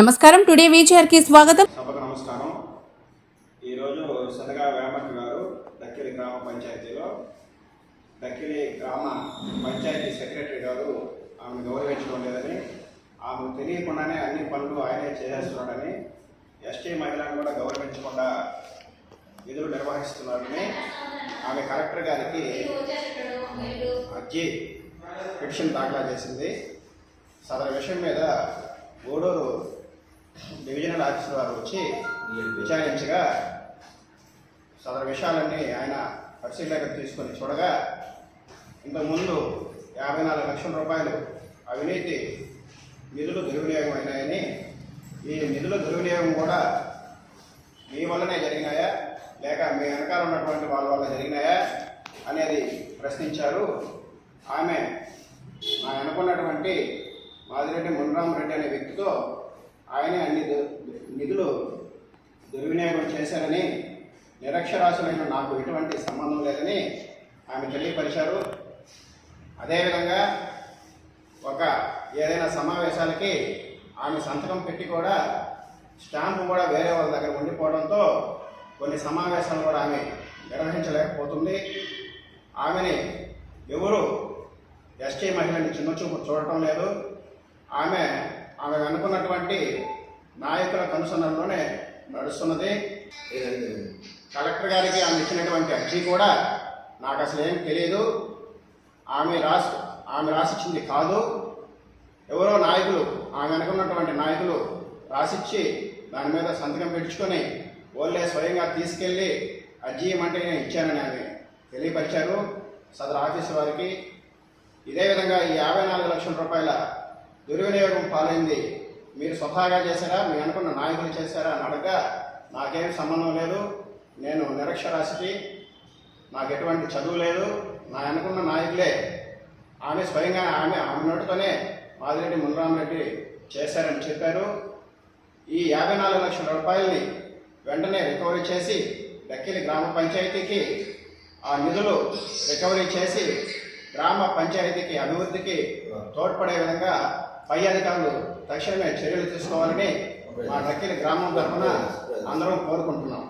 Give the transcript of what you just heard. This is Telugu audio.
నమస్కారం. టుడే వీచర్కి స్వాగతం. సభకు నమస్కారం. ఈరోజు సదగా వేమక్ గారు దక్కిలి గ్రామ పంచాయతీలో దక్కిలి గ్రామ పంచాయతీ సెక్రటరీ గారు ఆమెను గౌరవించడం లేదని ఆమెకు తెలియకుండానే అన్ని పనులు ఆయనే చేసేస్తున్నాడని ఎస్టీ మహిళను కూడా గౌరవించకుండా విధులు నిర్వహిస్తున్నాడని ఆమె కలెక్టర్ గారికి అర్జీ పిటిషన్ దాఖలా చేసింది. సదరు విషయం మీద గూడూరు డివిజనల్ ఆఫీసర్ వారు వచ్చి విచారించగా సదరు విషయాలన్నీ ఆయన పరిశీలనకు తీసుకొని చూడగా ఇంతకుముందు యాభై నాలుగు లక్షల రూపాయలు అవినీతి నిధులు దుర్వినియోగం అయినాయని ఈ నిధుల దుర్వినియోగం కూడా మీ వల్లనే జరిగినాయా? లేక మీ వెనకాల ఉన్నటువంటి వాళ్ళ వల్ల జరిగినాయా? అనేది ప్రశ్నించారు. ఆమె మా వెనుకున్నటువంటి మాదిరెడ్డి మునరామరెడ్డి అనే వ్యక్తితో ఆయనే అన్ని దు- నిధులు దుర్వినియోగం చేశారని నిరక్షరాశులైన నాకు ఎటువంటి సంబంధం లేదని ఆమె తెలియపరిచారు. అదేవిధంగా ఒక ఏదైనా సమావేశాలకి ఆమె సంతకం పెట్టి కూడా స్టాంపు కూడా వేరే వాళ్ళ దగ్గర ఉండిపోవడంతో కొన్ని సమావేశాలు కూడా ఆమె నిర్వహించలేకపోతుంది. ఆమెని ఎవరు ఎస్టీ మహిళని చిన్న చూపు చూడటం లేదు. ఆమె ఆమె అనుకున్నటువంటి నాయకుల కనుసనల్లోనే నడుస్తున్నది. కలెక్టర్ గారికి ఆమె ఇచ్చినటువంటి అర్జీ కూడా నాకు అసలు ఏం తెలియదు ఆమె రాసి ఆమె రాసిచ్చింది కాదు. ఎవరో నాయకులు ఆమె అనుకున్నటువంటి నాయకులు రాసిచ్చి దాని మీద సంతకం పెట్టుకొని ఓళ్ళే స్వయంగా తీసుకెళ్ళి అర్జీ ఇవ్వమంటే నేను ఇచ్చానని ఆమె తెలియపరిచారు సదరు ఆఫీసు వారికి. ఇదే విధంగా ఈ యాభై నాలుగు లక్షల రూపాయల దుర్వినియోగం పాలైంది మీరు స్వతహాగా చేశారా? మీ అనుకున్న నాయకులు చేశారా అని అడగగా నాకేం సంబంధం లేదు. నేను నిరక్షరాశికి నాకు ఎటువంటి చదువు లేదు. నా అనుకున్న నాయకులే. ఆమె స్వయంగా ఆమె ఆమె నోటితోనే మాదిరెడ్డి మునరామరెడ్డి చేశారని చెప్పారు. ఈ యాభై నాలుగు లక్షల రూపాయలని వెంటనే రికవరీ చేసి దక్కిలి గ్రామ పంచాయతీకి ఆ నిధులు రికవరీ చేసి గ్రామ పంచాయతీకి అభివృద్ధికి తోడ్పడే విధంగా పై అధికారులు తక్షణమే చర్యలు తీసుకోవాలని మా దక్కిలి గ్రామం తరఫున అందరం కోరుకుంటున్నాం.